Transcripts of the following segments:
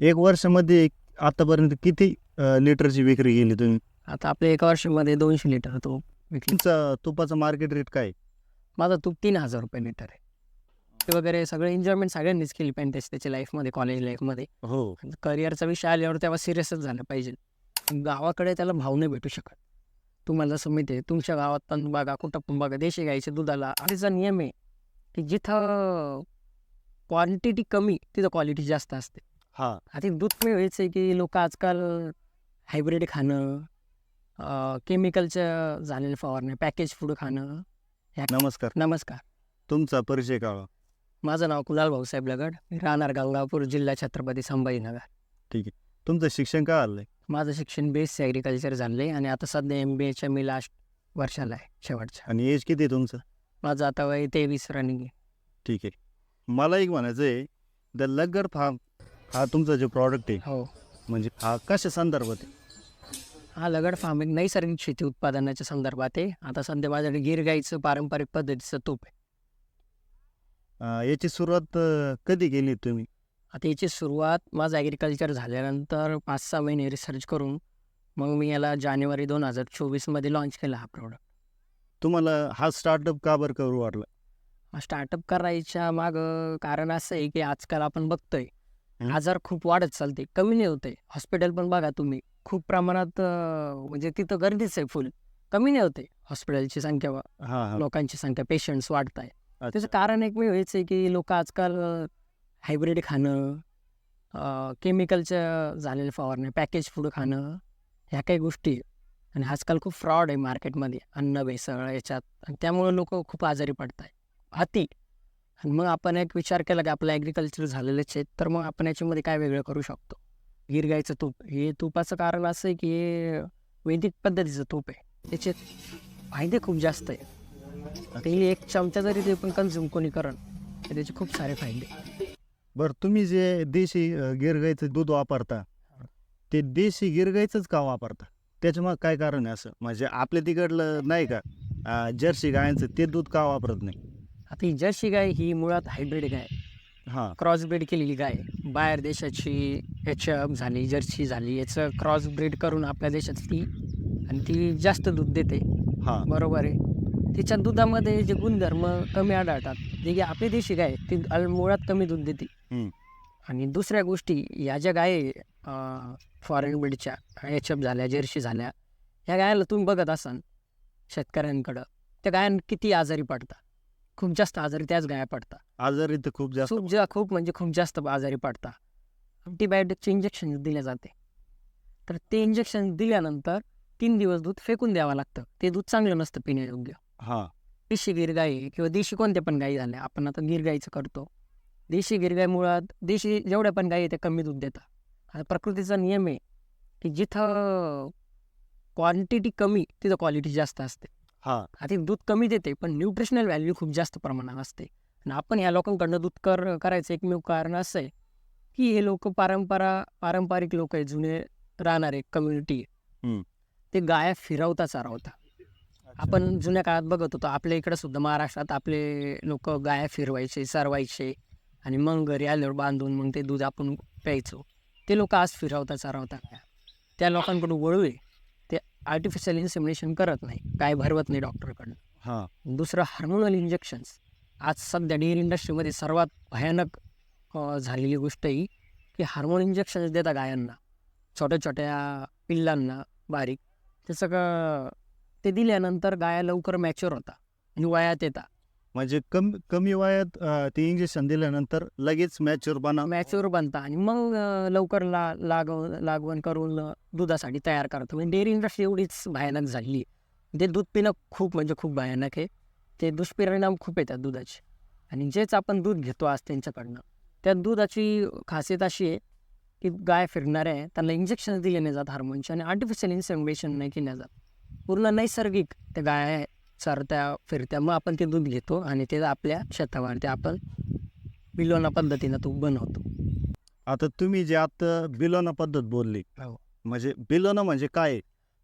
एक वर्षामध्ये आतापर्यंत किती अ, लिटरची विक्री केली तुम्ही? आता आपल्या एका वर्षामध्ये दोनशे लिटर तूप विकली. तुमचा तुपाचं मार्केट रेट काय? आहे? माझा तूप तीन हजार रुपये लिटर आहे. ते वगैरे सगळं एन्जॉयमेंट सगळ्यांनीच केली पाहिजे त्याची त्याच्या लाईफमध्ये कॉलेज लाईफमध्ये हो. करिअरचा विषय आल्यावर तेव्हा सिरियसच झालं पाहिजे. गावाकडे त्याला भाव नाही भेटू शकत. तुम्हाला जसं माहिती आहे तुमच्या गावात पण बघा कुठं पण बघा देशी गाईच्या दुधाला आधीचा नियम आहे की जिथं क्वांटिटी कमी तिथं क्वालिटी जास्त असते. हा. आता दूध व्हायचं आहे की लोक आजकाल हायब्रिड खाणं केमिकलच्या झालेल्या फवारण्या पॅकेज फूड खाणं नमस्कार. नमस्कार. तुमचा परिचय काढा. माझं नाव कुलाल भाऊसाहेब लगड. मी राहणार गंगापूर जिल्हा छत्रपती संभाजीनगर. तुमचं शिक्षण काय आलंय? माझं शिक्षण बी एस सी ॲग्रिकल्चर झालं आहे आणि आता सध्या एम बी एच्या मी लास्ट वर्षाला आहे शेवटच्या. आणि एज किती आहे तुमचं? माझं आता वय तेवीस रनिंग आहे. ठीक आहे. मला एक म्हणायचं आहे द लगड फार्म हा तुमचा जो प्रॉडक्ट आहे हो. म्हणजे हा कशा संदर्भात आहे? हा लगड फार्मिंग नैसर्गिक शेती उत्पादनाच्या संदर्भात आहे. आता सध्या माझ्याकडे गिर गाईचं पारंपरिक पद्धतीचं तूप आहे. अ, याची सुरुवात अ, कधी केली तुम्ही? आता याची सुरुवात माझं ॲग्रिकल्चर झाल्यानंतर पाच सहा महिने रिसर्च करून मग मी याला जानेवारी दोन हजार चोवीसमध्ये लॉन्च केला हा प्रॉडक्ट तुम्हाला हा स्टार्टअप का बरं करू वाटला? स्टार्टअप करायच्या मागं कारण असं आहे की आजकाल आपण बघतोय. आजार खूप वाढत चालते कमी नाही होते हॉस्पिटल पण बघा तुम्ही खूप प्रमाणात म्हणजे तिथं गर्दीच आहे फुल. कमी नाही होते हॉस्पिटलची संख्या लोकांची संख्या पेशंट्स वाढत आहे. त्याचं. कारण एकमेव हेच आहे की लोक आजकाल हायब्रिड खाणं केमिकलच्या झालेल्या फवारण्या पॅकेज फूड खाणं ह्या काही गोष्टी. आणि आजकाल खूप फ्रॉड आहे मार्केटमध्ये अन्न भेसळ याच्यात. आणि त्यामुळे लोक खूप आजारी पडत आहे अति. आणि मग आपण एक विचार केला की आपलं ॲग्रिकल्चर झालेलंच आहे तर मग आपण याच्यामध्ये काय वेगळं करू शकतो? गिरगाईचं तूप हे तुपाचं कारण असं आहे की हे वैदिक पद्धतीचं तूप आहे. त्याचे फायदे खूप जास्त आहे डेली एक चमचा जरी ते पण कन्झ्युम कोणी करण त्याचे खूप सारे फायदे बरं तुम्ही जे देशी गिरगाईचं दूध वापरता ते देशी गिरगाईचंच का वापरता? त्याच्या मग काय कारण आहे असं? म्हणजे आपल्या तिकडलं नाही का? जर्सी गायांचं ते दूध का वापरत नाही? आता ही जर्सी गाय ही मुळात हायब्रिड गाय हां. क्रॉस ब्रीड केलेली गाय. बाहेर देशाची एच झाली जर्सी झाली याचं क्रॉस ब्रीड करून आपल्या देशात ती आणि ती जास्त दूध देते. हां. बरोबर आहे. तिच्या दुधामध्ये जे गुणधर्म कमी आढळतात जे की आपली देशी गाय ती अल- मुळात कमी दूध देते. आणि दुसऱ्या गोष्टी या ज्या गाय फॉरेन ब्रीडच्या एच एफ झाल्या जर्सी झाल्या ह्या गायाला तुम्ही बघत असाल शेतकऱ्यांकडं त्या गायां किती आजारी पडतात. खूप जास्त आजारी त्याच गाया पडतात. आजारी तर खूप जास्त खूप जा खूप म्हणजे खूप जास्त आजारी पडतात. अँटीबायोटिकचे इंजेक्शन दिले जाते. तर ते इंजेक्शन दिल्यानंतर तीन दिवस दूध फेकून द्यावं लागतं. ते दूध चांगलं नसतं पिण्यायोग्य. हां. देशी गिरगाई किंवा देशी कोणत्या पण गायी झाल्या आपण आता गिरगाईचं करतो. देशी गिरगाई मुळात देशी जेवढ्या पण गायी त्या कमी दूध देतात. आता प्रकृतीचा नियम आहे की जिथं क्वांटिटी कमी तिथं क्वालिटी जास्त असते. हां. हे दूध कमी देते पण न्यूट्रिशनल व्हॅल्यू खूप जास्त प्रमाणात असते. आणि आपण या लोकांकडनं दूध कर करायचं एकमेव कारण असं आहे की हे लोक परंपरा पारंपरिक लोक आहेत जुने राहणारे कम्युनिटी. ते गाया फिरवता चारवता आपण जुन्या काळात बघत होतो आपल्या इकडं सुद्धा महाराष्ट्रात आपले लोक गाया फिरवायचे सरवायचे आणि मग घरी आल्यावर बांधून मग ते दूध आपण प्यायचो. ते लोक आज फिरवता चारवता त्या लोकांकडून वळू आहे. ते आर्टिफिशियल इन्सेमिनेशन करत नाही काय भरवत नाही डॉक्टरकडनं. हां. दुसरं हार्मोनल इंजेक्शन्स आज सध्या डेअरी इंडस्ट्रीमध्ये सर्वात भयानक झालेली गोष्ट ही की हार्मोन इंजेक्शन्स देतात गायांना. छोट्या छोट्या पिल्लांना बारीक. त्याचं का ते दिल्यानंतर गाया लवकर मॅच्युअर होता आणि वयात येतात. म्हणजे कमी कमी वयात अ, ते इंजेक्शन दिल्यानंतर लगेच मॅच्युअर बना. मॅच्युअर बनता आणि मग लवकर ला लागव लागवण करून दुधासाठी तयार करतो. म्हणजे डेअरी इंडस्ट्री एवढीच भयानक झाली. ते दूध पिणं खूप म्हणजे खूप भयानक आहे. ते दुष्परिणाम खूप येतात दुधाचे. आणि जेच आपण दूध घेतो आज त्यांच्याकडनं त्या दुधाची खासियत अशी आहे की गाय फिरणाऱ्या आहे त्यांना इंजेक्शन दिले नाही जात हार्मोनचे आणि आर्टिफिशियल इन्सेमिनेशन नाही केले जात. पूर्ण नैसर्गिक त्या गाय चरत्या फिरत्या मग आपण ते दूध घेतो आणि ते आपल्या शेतावर ते आपण बिलोना पद्धतीनं तूप बनवतो. आता तुम्ही जे आता बिलोना पद्धत बोलली हो. म्हणजे बिलोना म्हणजे काय?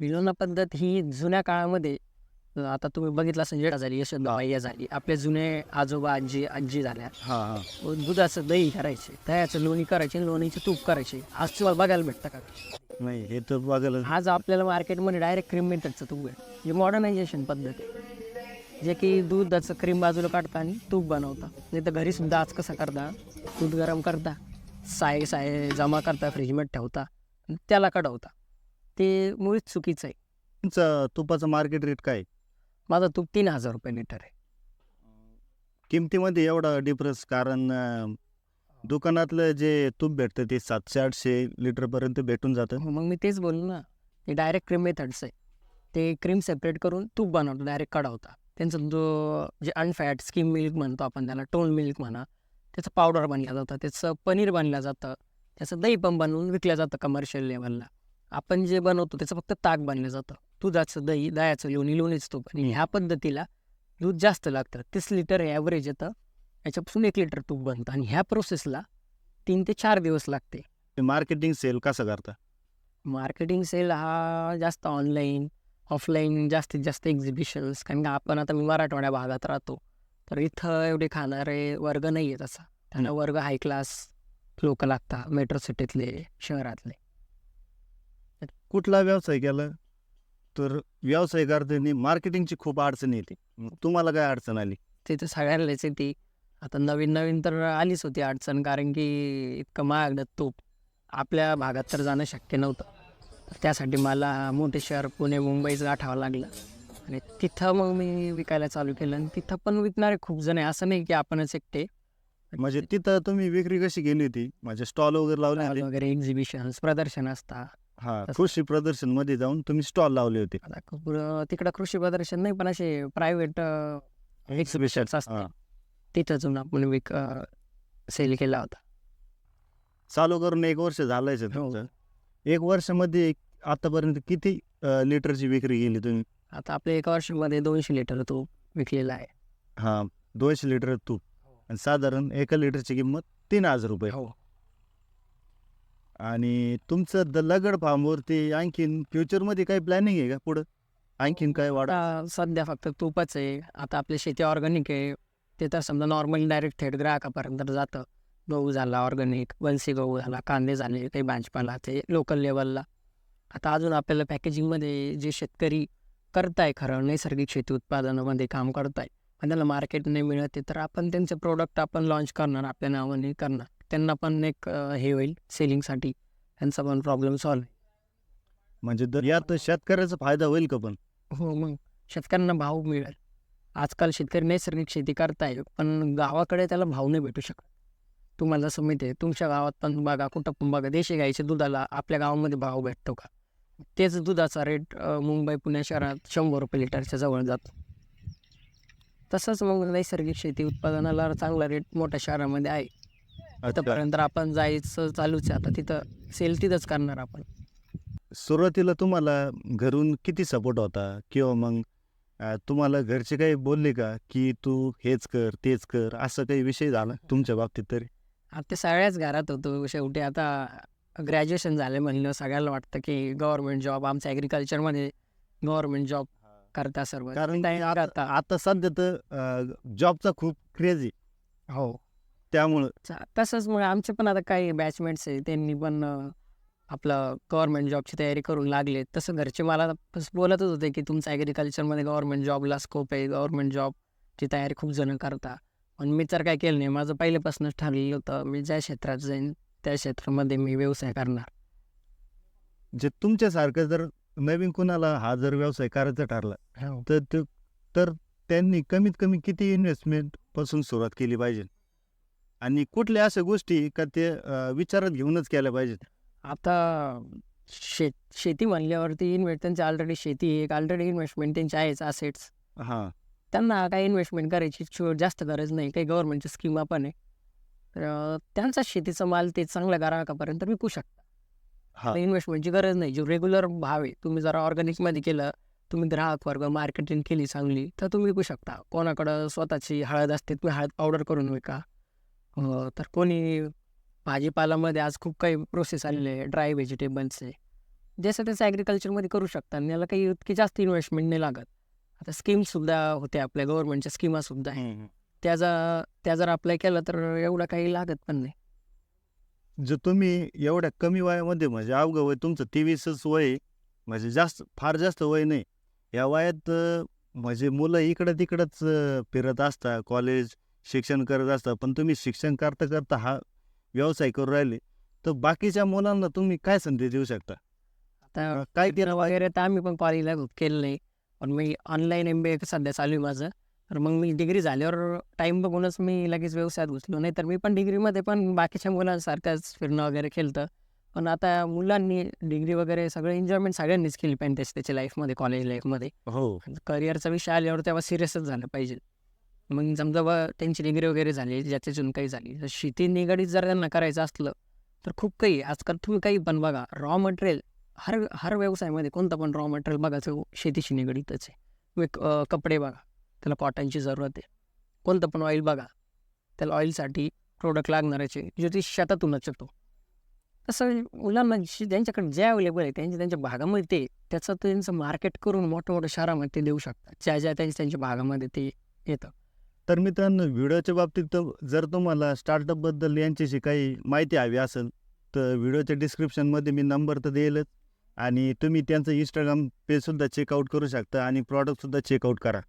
बिलोना पद्धत ही जुन्या काळामध्ये आता तुम्ही बघितलं जेडा झाली यशोदा बाह्य झाली आपले जुने आजोबा आजी आजी झाल्या. दुधाचं दही करायचे दह्याचं लोणी करायचे लोणीचं तूप करायचे. आज तुम्हाला बघायला भेटतं का? नाही हे तर बघायला आज आपल्याला मार्केटमध्ये डायरेक्ट क्रीम मेथडचं तूप. आहे जे मॉडर्नायझेशन पद्धत आहे. जे की दुधाचं क्रीम बाजूला काढता आणि तूप बनवता. नाही तर घरी सुद्धा आज कसं करता? दूध गरम करता साय साय जमा करता फ्रीजमध्ये ठेवता त्याला कडवता ते मुळीच चुकीचं आहे. तुमचं तुपाचं मार्केट रेट काय? माझं तूप तीन हजार रुपये लिटर आहे. किमतीमध्ये एवढा डिफरन्स कारण अं, दुकानातलं जे तूप भेटतं ते सातशे आठशे लिटरपर्यंत भेटून जातं. हो, मग मी तेच बोललो ना ते डायरेक्ट क्रीम मेथड्स आहे. ते क्रीम सेपरेट करून तूप बनवतो डायरेक्ट कढवता त्यांचं जो जे अनफॅट स्किम मिल्क म्हणतो आपण त्याला टोन मिल्क म्हणा त्याचं पावडर बनलं जातं त्याचं पनीर बनलं जातं त्याचं दही पण बनवून विकलं जातं कमर्शियल लेवलला आपण जे बनवतो त्याचं फक्त ताक बनलं जातं. दुधाचं दही दह्याचं लोणी लोणीच तूप आणि ह्या पद्धतीला दूध जास्त लागतं. तीस लिटर ॲव्हरेज येतं. याच्यापासून एक लिटर तूप बनतं आणि ह्या प्रोसेसला तीन ते चार दिवस लागते. मार्केटिंग सेल कसं करता? मार्केटिंग सेल हा जास्त ऑनलाईन ऑफलाईन जास्तीत जास्त एक्झिबिशन्स कारण की आपण आता मी मराठवाड्या भागात राहतो. तर इथं एवढे खाणारे वर्ग नाही आहेत असा. त्यांना वर्ग हाय क्लास लोक लागतात मेट्रो सिटीतले शहरातले. कुठला व्यवसाय केला? तर व्यवसाय करताना मार्केटिंगची खूप अडचण येते. तुम्हाला काय अडचण आली? तिथं सगळ्यांनाच येते. आता नवीन नवीन तर आलीच होती अडचण कारण की इतकं महागडं तूप आपल्या भागात तर जाणं शक्य नव्हतं. त्यासाठी मला मोठे शहर पुणे मुंबईचं गाठावं लागलं. आणि तिथं मग मी विकायला चालू केलं. आणि तिथं पण विकणारे खूप जण आहे. असं नाही की आपणच एकटे. म्हणजे तिथं तुम्ही विक्री कशी केली होती? म्हणजे स्टॉल वगैरे लावले वगैरे एक्झिबिशन्स प्रदर्शन असतात हा. कृषी प्रदर्शनमध्ये जाऊन तुम्ही स्टॉल लावले होते. तिकडं कृषी प्रदर्शन नाही पण असे प्रायव्हेट एक्झिबिशन्स असतात. हा. तिथं जाऊन आपण विक सेल केला होता. चालू करून एक वर्ष झालंय सर हो. तुमचं. एक वर्षामध्ये आतापर्यंत किती अं, लिटरची विक्री केली तुम्ही? आता आपल्या एका वर्षामध्ये दोनशे लिटर तूप विकलेला आहे. हा दोनशे लिटर तूप. आणि साधारण एका लिटरची किंमत तीन हजार रुपये. हो. आणि तुमचं द लगड फार्मवरती आणखीन फ्युचरमध्ये काही प्लॅनिंग आहे का पुढं? आणखीन काय वाढ आता सध्या फक्त तूपच आहे. आता आपली शेती ऑर्गॅनिक आहे. ते तर समजा नॉर्मली डायरेक्ट थेट ग्राहकापर्यंत जातं. गहू झाला ऑर्गॅनिक वलसी गहू झाला कांदे झाले काही भाजीपाला ते लोकल लेवलला आता अजून आपल्याला पॅकेजिंगमध्ये जे शेतकरी करताय खरं नैसर्गिक शेती उत्पादनामध्ये काम करताय पण त्याला मार्केट नाही मिळत आहे तर आपण त्यांचे प्रोडक्ट आपण लॉन्च करणार आपल्या नावाने करणार. त्यांना पण एक हे होईल सेलिंगसाठी त्यांचा पण प्रॉब्लेम सॉल्व्ह म्हणजे यात शेतकऱ्याचा फायदा होईल का पण? हो मग शेतकऱ्यांना भाव मिळेल. आजकाल शेतकरी नैसर्गिक शेती करताय पण गावाकडे त्याला भाव नाही भेटू शकत. तुम्हाला जसं माहिती आहे तुमच्या गावात पण बघा कुठं पण बघा देशी गाईच्या दुधाला आपल्या गावामध्ये भाव भेटतो का? तेच दुधाचा रेट मुंबई पुणे शहरात शंभर रुपये लिटरच्या जवळ जातो. तसंच मग नैसर्गिक शेती उत्पादनाला चांगला रेट मोठ्या शहरामध्ये आहे. आतापर्यंत आपण जायचं चालूच आहे. आता तिथं सेल तिथंच करणार आपण. सुरुवातीला तुम्हाला घरून किती सपोर्ट होता? किंवा मग अं, तुम्हाला घरचे काही बोलले का की तू हेच कर तेच कर असं काही विषय झाला तुमच्या बाबतीत तरी? आता ते सगळ्याच घरात होतो शेवटी आता ग्रॅज्युएशन झाले म्हणलं सगळ्याला वाटतं की गव्हर्नमेंट जॉब आमच्या ॲग्रिकल्चरमध्ये गव्हर्नमेंट जॉब करता सर्व. कारण नाही आता आता आता सध्या तर जॉबचा खूप क्रेज आहे. हो. त्यामुळं चा- तसंच मग आमचे पण आता काही बॅचमेट्स आहे त्यांनी पण अं, आपलं गव्हर्नमेंट जॉबची तयारी करून लागले. तसं घरचे मला बस बोलतच होते की तुमचं ॲग्रिकल्चरमध्ये गव्हर्नमेंट जॉबला स्कोप आहे. गव्हर्नमेंट जॉबची तयारी खूप जण करता. पण मी तर काय केलं नाही. माझं पहिल्यापासूनच ठरलेलं होतं मी ज्या क्षेत्रात जाईन त्या क्षेत्रामध्ये मी व्यवसाय करणार. जे तुमच्यासारखं जर नवीन कुणाला हा जर व्यवसाय करायचा ठरला हो. तर तर त्यांनी कमीत कमी किती इन्व्हेस्टमेंटपासून सुरुवात केली पाहिजे? आणि कुठल्या अशा गोष्टी का ते विचारात घेऊनच केल्या पाहिजेत? आता शेत शेती म्हणल्यावरती इन्व्हेस्ट त्यांची ऑलरेडी शेती एक ऑलरेडी इन्व्हेस्टमेंट त्यांची आहेच असेट्स हां. त्यांना काही इन्व्हेस्टमेंट करायची जास्त गरज नाही काही गव्हर्नमेंटच्या स्कीमा पण आहे. तर त्यांचा शेतीचा माल ते चांगल्या ग्राहकापर्यंत विकू शकता. हां. इन्व्हेस्टमेंटची गरज नाही जो रेग्युलर भाव आहे तुम्ही जरा ऑर्गॅनिकमध्ये केलं तुम्ही ग्राहक वर्ग मार्केटिंग केली चांगली तर तुम्ही विकू शकता. कोणाकडं स्वतःची हळद असते तुम्ही हळद पावडर करून विका. तर कोणी भाजीपालामध्ये आज खूप काही प्रोसेस आलेले आहे ड्राय व्हेजिटेबल्स आहे. जसं त्याचं ॲग्रिकल्चरमध्ये करू शकता आणि याला काही इतकी जास्त इन्व्हेस्टमेंट नाही लागत. आता स्कीमसुद्धा होत्या आपल्या गव्हर्नमेंटच्या स्कीमासुद्धा आहे त्या जर त्या जर अप्लाय केलं तर एवढं काही लागत पण नाही. जे तुम्ही एवढ्या कमी वयामध्ये म्हणजे अवघं वय तुमचं तेवीसच वय. म्हणजे जास्त फार जास्त वय नाही. या वयात म्हणजे मुलं इकडं तिकडंच फिरत असतात कॉलेज शिक्षण करत असतात पण तुम्ही शिक्षण करता करता हा व्यवसाय करू राहिले तर बाकीच्या मुलांना तुम्ही काय संधी देऊ शकता? आता काय केलं वगैरे तर आम्ही पण कॉलेजला केलं नाही पण मी ऑनलाईन एम बी ए सध्या चालू आहे माझं तर मग मी डिग्री झाल्यावर टाईम बघूनच मी लगेच व्यवसायात घुसलो नाही तर मी पण डिग्रीमध्ये पण बाकीच्या मुलांसारखंच फिरणं वगैरे केलं पण आता मुलांनी डिग्री वगैरे सगळं एन्जॉयमेंट सगळ्यांनीच केली पाहिजे त्याच्या त्याच्या लाईफमध्ये कॉलेज लाईफमध्ये हो. करिअरचा विषय आल्यावर तेव्हा सिरियसच झालं पाहिजे. मग समजा त्यांची डिग्री वगैरे झाली ज्याच्यातून काही झाली. तर शेती निगडीत जर त्यांना करायचं असलं तर खूप काही आजकाल तुम्ही काही पण बघा रॉ मटेरियल हर हर व्यवसायामध्ये कोणतं पण रॉ मटेरियल बघा तो शेतीशी निगडीतच आहे. तुम्ही कपडे बघा त्याला कॉटनची जरूरत आहे. कोणतं पण ऑइल बघा त्याला ऑइलसाठी प्रोडक्ट लागणाराचे जो ते शेतातूनच येतो. तसं मुलांना ज्यांच्याकडे जे अवेलेबल आहे त्यांच्या त्यांच्या भागामध्ये ते त्याचं त्यांचं मार्केट करून मोठ्या मोठ्या शहरामध्ये ते देऊ शकतात. ज्या ज्या त्यांच्या त्यांच्या भागामध्ये ते येतं. तर मित्रांनो व्हिडिओच्या बाबतीत तर जर तुम्हाला स्टार्टअपबद्दल यांच्याशी काही माहिती हवी असेल तर व्हिडिओच्या डिस्क्रिप्शनमध्ये मी नंबर तर देईलच आणि तुम्ही त्यांचं इंस्टाग्राम पेजसुद्धा चेकआउट करू शकता आणि प्रॉडक्टसुद्धा चेकआउट करा.